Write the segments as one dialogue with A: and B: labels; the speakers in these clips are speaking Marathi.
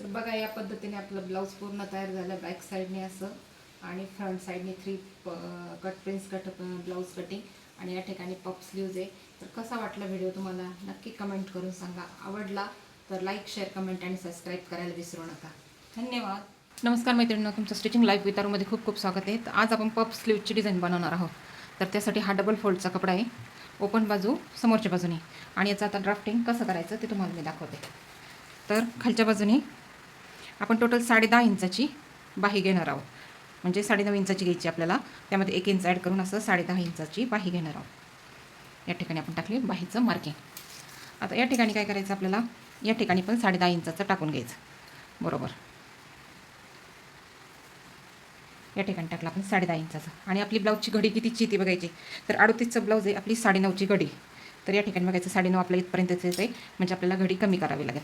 A: तर बघा या पद्धतीने आपलं ब्लाऊज पूर्ण तयार झालं बॅक साईडने असं आणि फ्रंट साईडने three cut prince cut blouse cutting आणि या ठिकाणी पप स्लीव्ज आहे. तर कसा वाटला व्हिडिओ तुम्हाला? नक्की कमेंट करून सांगा. आवडला तर लाईक शेअर कमेंट आणि सबस्क्राईब करायला विसरू नका. धन्यवाद. नमस्कार मैत्रिणींना तुमचं स्टिचिंग लाईव्ह वितारूमध्ये खूप खूप स्वागत आहे. तर आज आपण पप स्लीवची डिझाईन बनवणार आहोत. तर त्यासाठी हा डबल फोल्डचा कपडा आहे. ओपन बाजू समोरच्या बाजूने. आणि याचं आता ड्राफ्टिंग कसं करायचं ते तुम्हाला मी दाखवते. तर खालच्या बाजूने आपण टोटल साडे दहा इंचाची बाही घेणार आहोत. म्हणजे साडेनऊ इंचाची घ्यायची आपल्याला. त्यामध्ये एक इंच ॲड करून असं साडे दहा इंचाची बाही घेणार आहोत. या ठिकाणी आपण टाकली बाहीचं मार्किंग आता या ठिकाणी काय करायचं आपल्याला? या ठिकाणी पण साडे दहा इंचाचं टाकून घ्यायचं. बरोबर. या ठिकाणी टाकलं आपण साडेदहा इंचाचं. आणि आपली ब्लाऊजची घडी कितीची ती बघायची. तर अडतीसचं ब्लाऊज आहे आपली साडेनऊची घडी. तर या ठिकाणी बघायचं साडेनऊ आपल्या इथपर्यंतच येते म्हणजे आपल्याला घडी कमी करावी लागेल.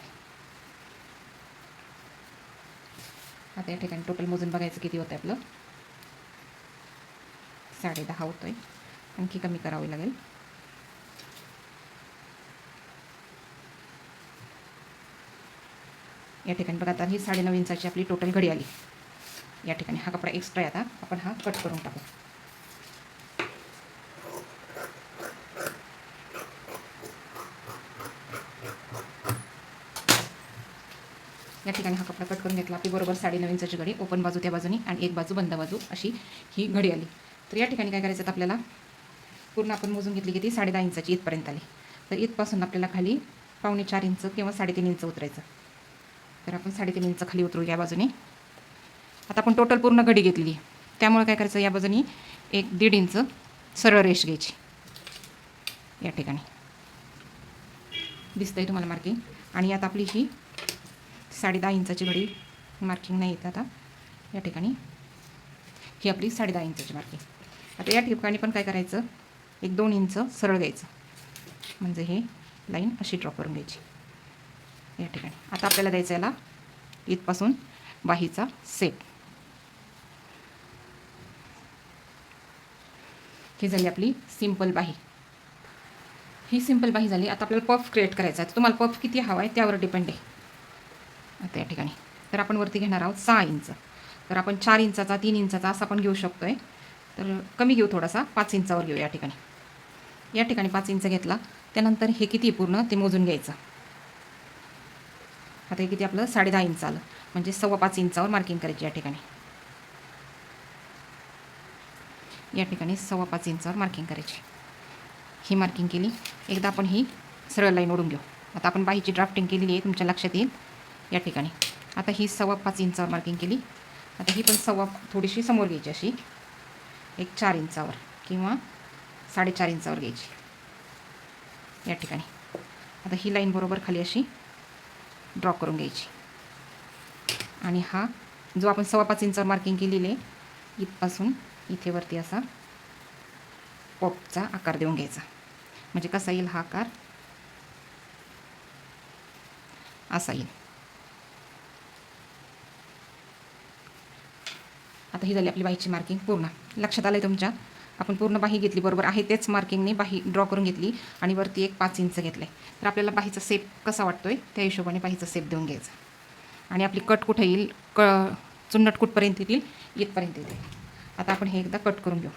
A: आता या ठिकाणी टोटल मोजून बघायचं किती होतं आपलं. साडे दहा आहे आणखी कमी करावी लागेल. या ठिकाणी बघा आता ही साडेनऊ इंचाची आपली टोटल घडी आली. या ठिकाणी हा कपडा एक्स्ट्रा आहे आता. आपण हा कट करून टाकू. या ठिकाणी हा कपडा कट करून घेतला. आपली बरोबर साडे साडेनऊ इंचाची घडी. ओपन बाजू त्या बाजूनी आणि एक बाजू बंद बाजू अशी ही घडी आली. तर या ठिकाणी काय करायचं आपल्याला पूर्ण आपण मोजून घेतली की ती साडे दहा इंचाची इथपर्यंत आली. तर इथपासून आपल्याला खाली पावणे चार इंच किंवा साडेतीन इंच उतरायचं. तर आपण साडेतीन इंच खाली उतरू या बाजूने. आता आपण टोटल पूर्ण घडी घेतलेली त्यामुळे काय करायचं? या बाजूनी एक दीड इंच सरळ रेष घ्यायची. या ठिकाणी. दिसतंय तुम्हाला मार्किंग आणि आता आपली ही साडे दहा इंचाची घडी मार्किंग नाही येत आता या ठिकाणी. ही आपली साडे दहा इंचाची मार्किंग आता या ठिकाणी पण काय करायचं? एक दोन इंच सरळ घ्यायचं. म्हणजे हे लाईन अशी ड्रॉ करून घ्यायची. या ठिकाणी. आता आपल्याला द्यायचं याला इथपासून बाहीचा सेट ही झाली आपली सिंपल बाही. ही सिंपल बाही झाली. आता आपल्याला पफ क्रिएट करायचा आहे. तर तुम्हाला पफ किती हवा आहे त्यावर डिपेंड आहे. आता या ठिकाणी. तर आपण वरती घेणार आहोत सहा इंच. तर आपण चार इंचाचा तीन इंचाचा असा पण घेऊ शकतो आहे तर कमी घेऊ थोडासा पाच इंचावर घेऊ या ठिकाणी. या ठिकाणी पाच इंच घेतला. त्यानंतर हे किती आहे पूर्ण? ते मोजून घ्यायचं. आता हे किती आपलं? साडे दहा इंच आलं. म्हणजे सव्वा पाच इंचावर मार्किंग करायची या ठिकाणी. या ठिकाणी सव्वा पाच इंचावर मार्किंग करायची. ही मार्किंग केली. एकदा आपण ही सरळ लाईन ओढून घेऊ. आता आपण बाहीची ड्राफ्टिंग केलेली आहे. तुमच्या लक्षात येईल. या ठिकाणी. आता ही सव्वा पाच इंचावर मार्किंग केली. आता ही पण सव्वा थोडीशी समोर घ्यायची अशी. एक चार इंचावर किंवा साडेचार इंचावर घ्यायची. या ठिकाणी. आता ही लाईन बरोबर खाली अशी ड्रॉ करून घ्यायची. आणि हा जो आपण सव्वा पाच इंचावर मार्किंग केलेली आहे इथपासून इथे वरती असा पॉपचा आकार देऊन घ्यायचा. म्हणजे कसा येईल हा आकार? असा येईल. आता ही झाली आपली बाहीची मार्किंग पूर्ण. लक्षात आलं आहे तुमच्या? आपण पूर्ण बाही घेतली बरोबर आहे तेच मार्किंगने बाही ड्रॉ करून घेतली आणि वरती एक पाच इंच घेतलं आहे तर आपल्याला बाहीचा सेप कसा वाटतो आहे त्या हिशोबाने बाहीचा सेप देऊन घ्यायचा. आणि आपली कट कुठं येईल? क चुन्नट कुठपर्यंत येतील? इथपर्यंत येतील. आता आपण हे एकदा कट करून घेऊ.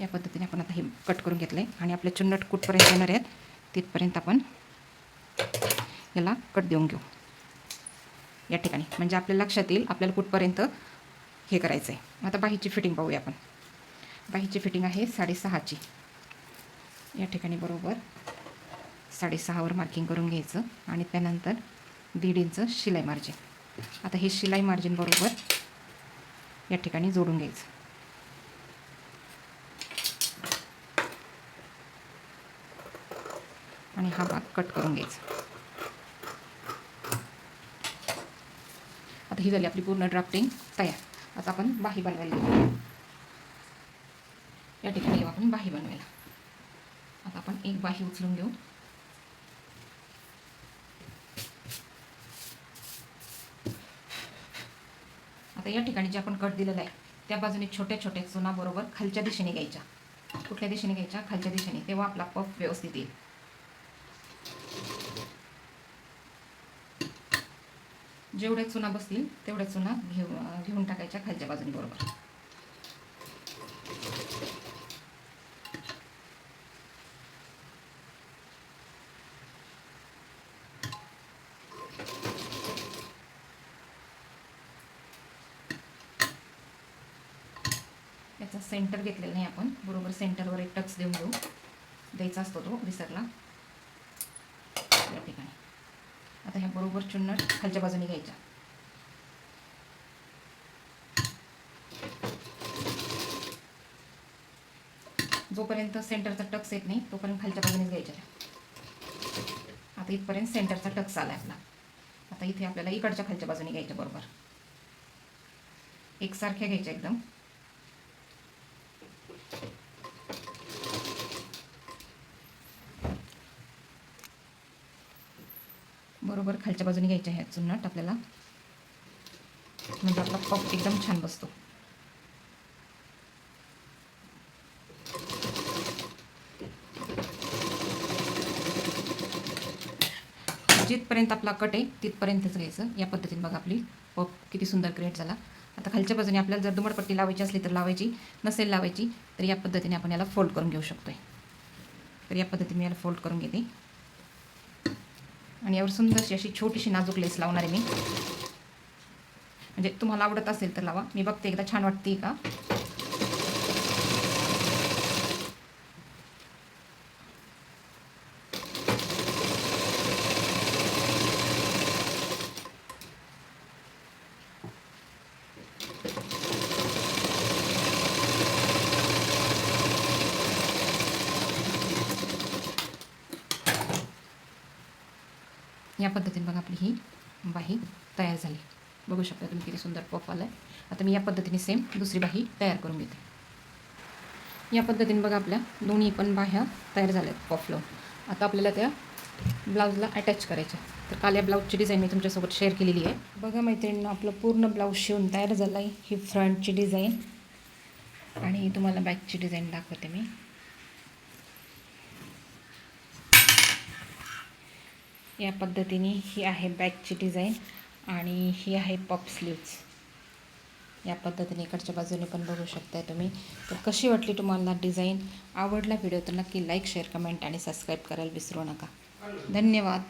A: या पद्धतीने आपण आता हे कट करून घेतलं आहे आणि आपले चुन्नट कुठपर्यंत येणार आहेत तिथपर्यंत आपण याला कट देऊन घेऊ. या ठिकाणी. म्हणजे आपल्या लक्षात येईल आपल्याला कुठपर्यंत हे करायचं आहे आता बाहीची फिटिंग पाहूया आपण. बाहीची फिटिंग आहे साडेसहाची. या ठिकाणी बरोबर साडेसहावर मार्किंग करून घ्यायचं आणि त्यानंतर दीड इंच शिलाई मार्जिन आता हे शिलाई मार्जिन बरोबर या ठिकाणी जोडून घ्यायचं आणि हा भाग कट करून घ्यायचा. आता ही झाली आपली पूर्ण ड्राफ्टिंग तयार. आता आपण बाही बनवायला या ठिकाणी येऊ आपण बाही बनवायला. आता आपण एक बाही उचलून घेऊ. आता या ठिकाणी जे आपण कट दिलेला आहे त्या बाजूने छोट्या छोट्या चुना बरोबर खालच्या दिशेने घ्यायच्या. कुठल्या दिशेने घ्यायच्या? खालच्या दिशेने. तेव्हा आपला पफ व्यवस्थित येईल. जेवढ्या चुना बसतील तेवढ्या चुना घेऊ घेऊन टाकायच्या खालच्या बाजूने बरोबर. याचा सेंटर घेतलेला नाही आपण. बरोबर सेंटरवर एक टक्स देऊन घेऊ द्यायचा असतो तो विसरला या ठिकाणी आता ह्या बरोबर चुन्नट खालच्या बाजूने घ्यायच्या. जोपर्यंत सेंटरचा टक्स येत नाही तोपर्यंत खालच्या बाजूनेच घ्यायच्या आता इथपर्यंत सेंटरचा टक्स आला आपला. आता इथे आपल्याला इकडच्या खालच्या बाजूने घ्यायच्या बरोबर. एकसारख्या घ्यायच्या एकदम. बरोबर खालच्या बाजूने घ्यायच्या आहे चुन्नट आपल्याला. म्हणजे आपला पप एकदम छान बसतो. जिथपर्यंत आपला कट आहे तिथपर्यंतच घ्यायचं. या पद्धतीने बघा आपली पप किती सुंदर क्रिएट झाला. आता खालच्या बाजूने आपल्याला जर दुमडपट्टी लावायची असली तर लावायची नसेल लावायची तर या पद्धतीने आपण याला फोल्ड करून घेऊ शकतो तर या पद्धतीने मी याला फोल्ड करून घेते. आणि यावर सुंदरशी अशी छोटीशी नाजूक लेस लावणार आहे मी. म्हणजे तुम्हाला आवडत असेल तर लावा. मी बघते एकदा छान वाटते का? या पद्धतीने बघा आपली ही बाही तयार झाली. बघू शकता तुम्ही किती सुंदर पफ आलं आहे. आता मी या पद्धतीने सेम दुसरी बाही तयार करून घेते. या पद्धतीने बघा आपल्या दोन्ही पण बाह्या तयार झाल्या आहेत पफ लावून आता आपल्याला त्या ब्लाऊजला अटॅच करायच्या तर काल या ब्लाऊजची डिझाईन मी तुमच्यासोबत शेअर केलेली आहे. बघा मैत्रिणींना आपलं पूर्ण ब्लाऊज शिवून तयार झालं आहे ही फ्रंटची डिझाईन आणि तुम्हाला बॅकची डिझाईन दाखवते मी. या पद्धतीने ही आहे बॅकची डिझाईन आणि ही आहे पॉप स्लीव्ज या पद्धतीने इकडच्या बाजूने पण बघू शकताय तुम्ही. तर कशी वाटली तुम्हाला डिझाईन? आवडला व्हिडिओ तर नक्की लाईक शेअर कमेंट आणि सबस्क्राईब करायला विसरू नका. धन्यवाद.